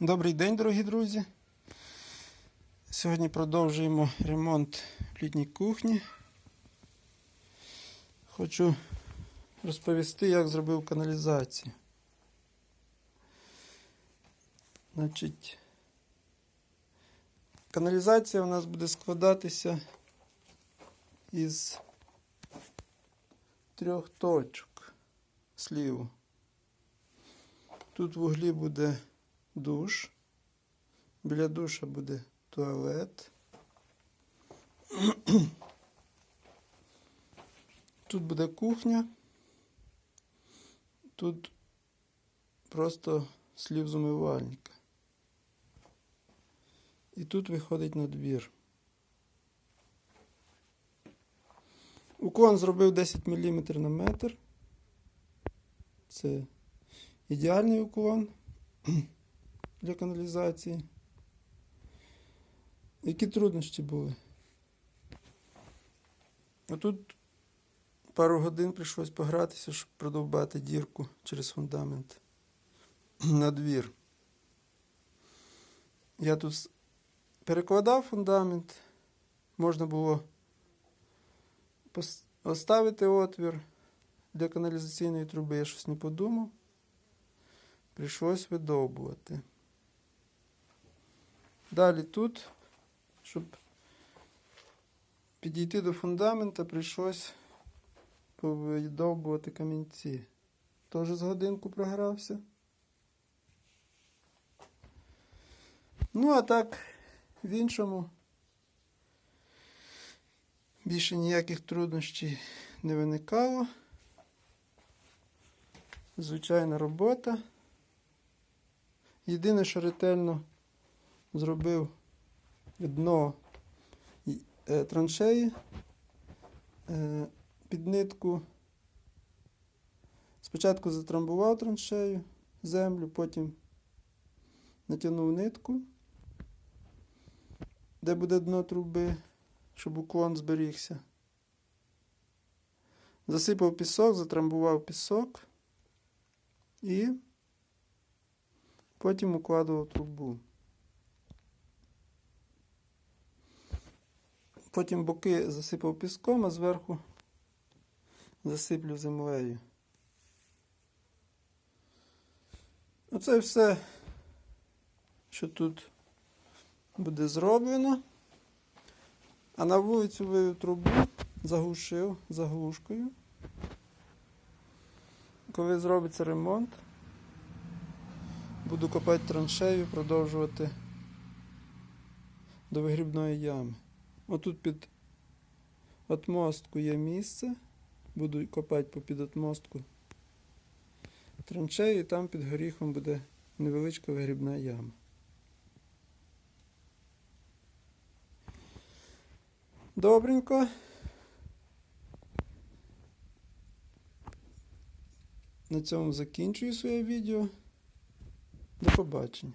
Добрий день, дорогі друзі. Сьогодні продовжуємо ремонт літній кухні. Хочу розповісти, як зробив каналізацію. Значить, каналізація у нас буде складатися із трьох точок сліву. Тут в углі буде душ. Біля душа буде туалет. Тут буде кухня. Тут просто слів з умивальника. І тут виходить на двір. Уклон зробив 10 мм на метр. Це ідеальний уклон для каналізації. Які труднощі були? А тут пару годин прийшлось погратися, щоб продовбати дірку через фундамент на двір. Я тут перекладав фундамент, можна було оставити отвір для каналізаційної труби, я щось не подумав. Прийшлось видовбувати. Далі тут, щоб підійти до фундамента, прийшлось повидовбувати камінці. Теж з годинку програвся. Ну, а так, в іншому більше ніяких труднощів не виникало. Звичайна робота. Єдине, що ретельно зробив дно е, траншеї е, під нитку. Спочатку затрамбував траншею землю, потім натягнув нитку, де буде дно труби, щоб уклон зберігся. Засипав пісок, затрамбував пісок і Потім укладував трубу. Потім боки засипав піском, а зверху засиплю землею. Оце все, що тут буде зроблено. А на вулицю вивів трубу, заглушив заглушкою. Коли зробиться ремонт, Буду копати траншею, продовжувати до вигрібної ями. Отут під отмостку є місце. Буду копати попід отмостку траншею, і там під горіхом буде невеличка вигрібна яма. Добренько. На цьому закінчую своє відео. До побачення.